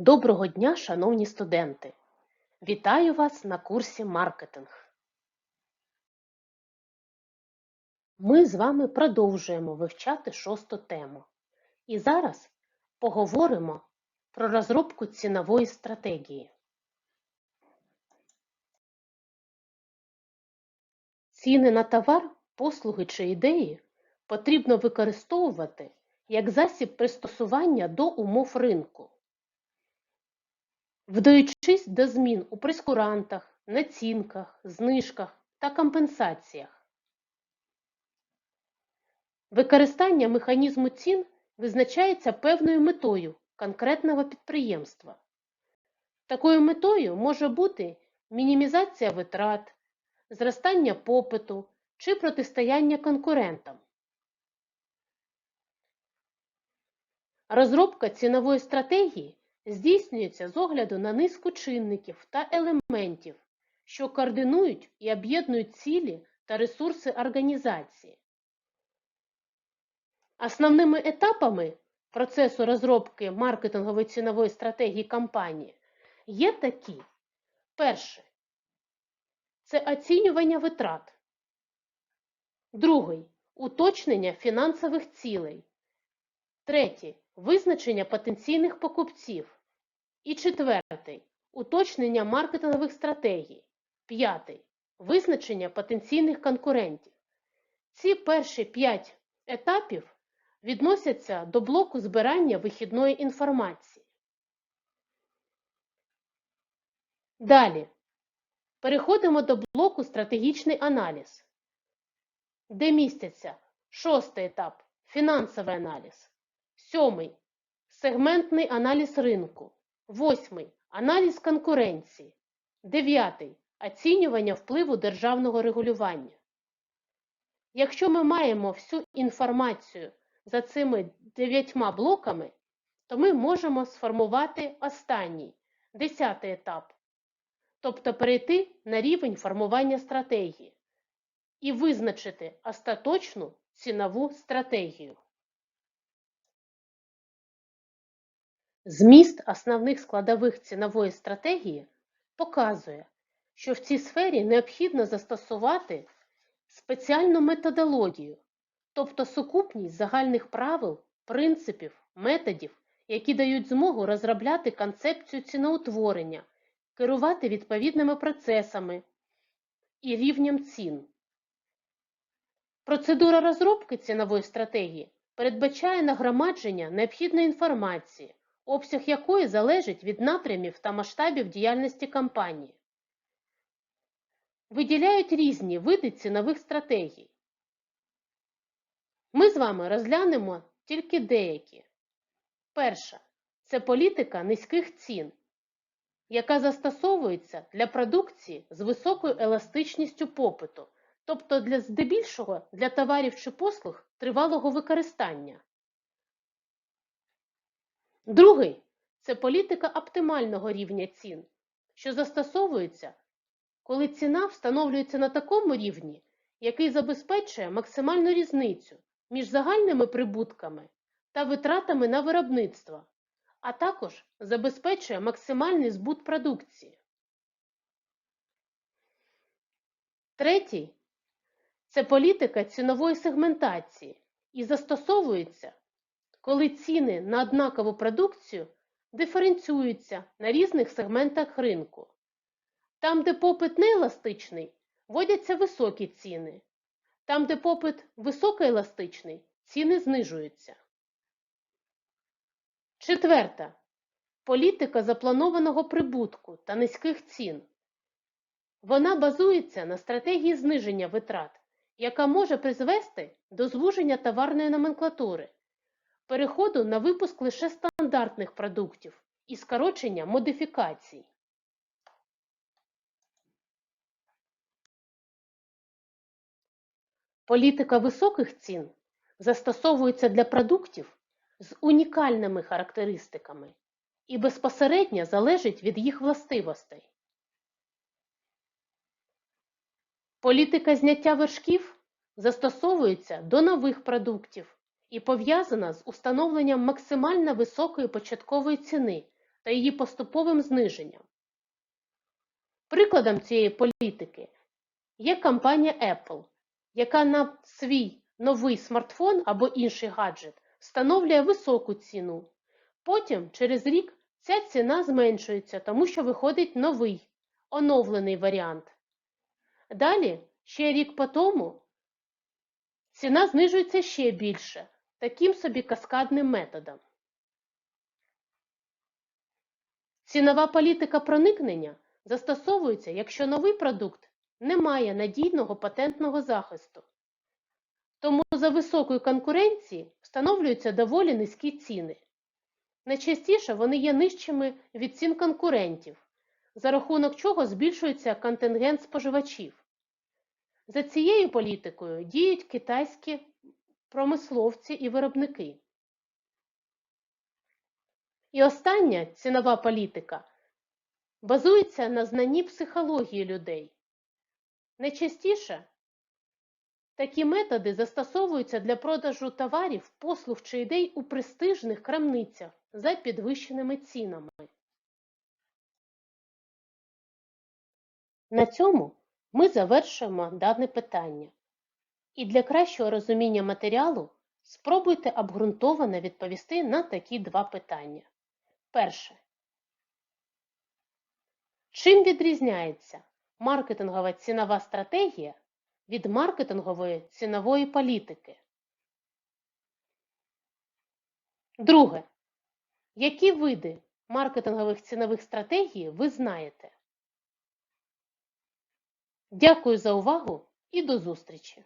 Доброго дня, шановні студенти! Вітаю вас на курсі маркетинг. Ми з вами продовжуємо вивчати шосту тему. І зараз поговоримо про розробку цінової стратегії. Ціни на товар, послуги чи ідеї потрібно використовувати як засіб пристосування до умов ринку вдаючись до змін у прескурантах, націнках, знижках та компенсаціях. Використання механізму цін визначається певною метою конкретного підприємства. Такою метою може бути мінімізація витрат, зростання попиту чи протистояння конкурентам. Розробка цінової стратегії здійснюється з огляду на низку чинників та елементів, що координують і об'єднують цілі та ресурси організації. Основними етапами процесу розробки маркетингової цінової стратегії компанії є такі. Перше це оцінювання витрат. Другий уточнення фінансових цілей. Третє визначення потенційних покупців. І четвертий уточнення маркетингових стратегій. П'ятий визначення потенційних конкурентів. Ці перші п'ять етапів відносяться до блоку збирання вихідної інформації. Далі переходимо до блоку стратегічний аналіз, де містяться шостий етап фінансовий аналіз, сьомий сегментний аналіз ринку. Восьмий аналіз конкуренції. Дев'ятий оцінювання впливу державного регулювання. Якщо ми маємо всю інформацію за цими дев'ятьма блоками, то ми можемо сформувати останній десятий етап, тобто перейти на рівень формування стратегії і визначити остаточну цінову стратегію. Зміст основних складових цінової стратегії показує, що в цій сфері необхідно застосувати спеціальну методологію, тобто сукупність загальних правил, принципів, методів, які дають змогу розробляти концепцію ціноутворення, керувати відповідними процесами і рівнем цін. Процедура розробки цінової стратегії передбачає нагромадження необхідної інформації обсяг якої залежить від напрямів та масштабів діяльності компанії. Виділяють різні види цінових стратегій. Ми з вами розглянемо тільки деякі. Перша це політика низьких цін, яка застосовується для продукції з високою еластичністю попиту, тобто для здебільшого для товарів чи послуг тривалого використання. Другий це політика оптимального рівня цін, що застосовується, коли ціна встановлюється на такому рівні, який забезпечує максимальну різницю між загальними прибутками та витратами на виробництво, а також забезпечує максимальний збут продукції. Третій це політика цінової сегментації і застосовується коли ціни на однакову продукцію диференціюються на різних сегментах ринку. Там, де попит нееластичний, вводяться високі ціни. Там, де попит високоеластичний, ціни знижуються. Четверта. Політика запланованого прибутку та низьких цін. Вона базується на стратегії зниження витрат, яка може призвести до звуження товарної номенклатури переходу на випуск лише стандартних продуктів і скорочення модифікацій. Політика високих цін застосовується для продуктів з унікальними характеристиками і безпосередньо залежить від їх властивостей. Політика зняття вершків застосовується до нових продуктів і пов'язана з установленням максимально високої початкової ціни та її поступовим зниженням. Прикладом цієї політики є компанія Apple, яка на свій новий смартфон або інший гаджет встановлює високу ціну. Потім, через рік, ця ціна зменшується, тому що виходить новий, оновлений варіант. Далі, ще рік по тому, ціна знижується ще більше, таким собі каскадним методом. Цінова політика проникнення застосовується, якщо новий продукт не має надійного патентного захисту. Тому за високої конкуренції встановлюються доволі низькі ціни. Найчастіше вони є нижчими від цін конкурентів, за рахунок чого збільшується контингент споживачів. За цією політикою діють китайські промисловці і виробники. І остання цінова політика базується на знанні психології людей. Найчастіше такі методи застосовуються для продажу товарів, послуг чи ідей у престижних крамницях за підвищеними цінами. На цьому ми завершуємо дане питання. І для кращого розуміння матеріалу спробуйте обґрунтовано відповісти на такі два питання. Перше. Чим відрізняється маркетингова цінова стратегія від маркетингової цінової політики? Друге. Які види маркетингових цінових стратегій ви знаєте? Дякую за увагу і до зустрічі!